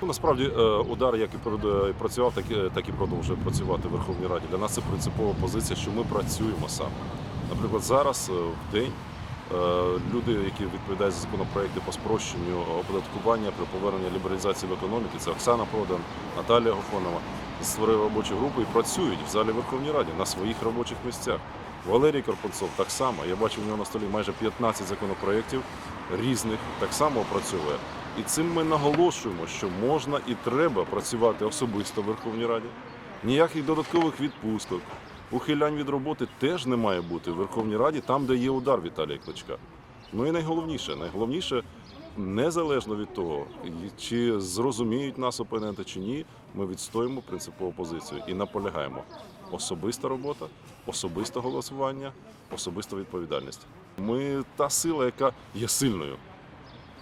Ну, Насправді е, удар, як і працював, так і, так і продовжує працювати в Верховній Раді. Для нас це принципова позиція, що ми працюємо саме. Наприклад, зараз е, в день е, люди, які відповідають за законопроекти по спрощенню оподаткування при поверненні лібералізації в економіці, це Оксана Продан, Наталія Гофонова, створили робочу групу і працюють в залі Верховній Раді на своїх робочих місцях. Валерій Карпунцов так само. Я бачив у нього на столі майже 15 законопроєктів різних, так само опрацьовує. І цим ми наголошуємо, що можна і треба працювати особисто в Верховній Раді. Ніяких додаткових відпусток, ухилянь від роботи теж не має бути в Верховній Раді, там, де є удар Віталія Кличка. Ну і найголовніше, найголовніше, незалежно від того, чи зрозуміють нас опоненти чи ні, ми відстоїмо принципову позицію і наполягаємо. Особиста робота, особисте голосування, особиста відповідальність. Ми та сила, яка є сильною.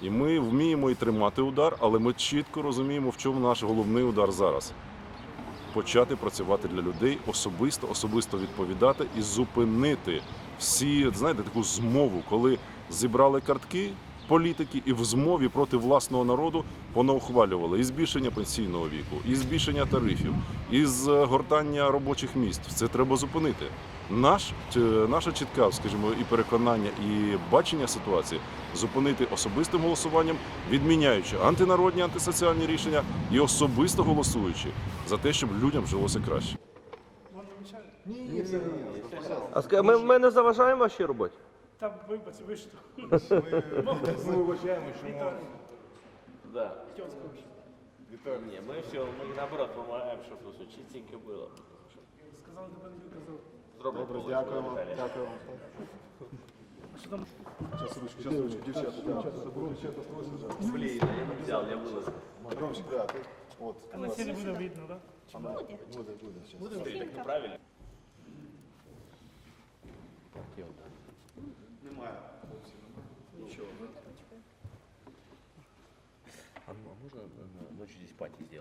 І ми вміємо і тримати удар, але ми чітко розуміємо, в чому наш головний удар зараз. Почати працювати для людей особисто, особисто відповідати і зупинити всі, знаєте, таку змову, коли зібрали картки політики і в змові проти власного народу понаухвалювали і збільшення пенсійного віку, і збільшення тарифів, і згортання робочих місць. Це треба зупинити. Наш, наша чітка, скажімо, і переконання, і бачення ситуації зупинити особистим голосуванням, відміняючи антинародні, антисоціальні рішення і особисто голосуючи за те, щоб людям жилося краще. А ми, ми не заважаємо вашій роботі? Та вибач, ви що? Ми вибачаємо, що ми Да. Віталій. Ні, ми все, ми наоборот допомагаємо, щоб все чистенько було. Сказали, тебе не виказав. Зробимо Добре, повністю, дякуємо. Віталій. Дякуємо. А що там? Зараз ручки, зараз ручки, дівчата, дівчата, дівчата просять. Блін, я не взяв, я вилазив. Ромчик, да, ти, от. А на сілі буде видно, так? Буде, буде. щас. Ти так неправильно. А, Нічого. а можно э, ночью здесь пати сделать?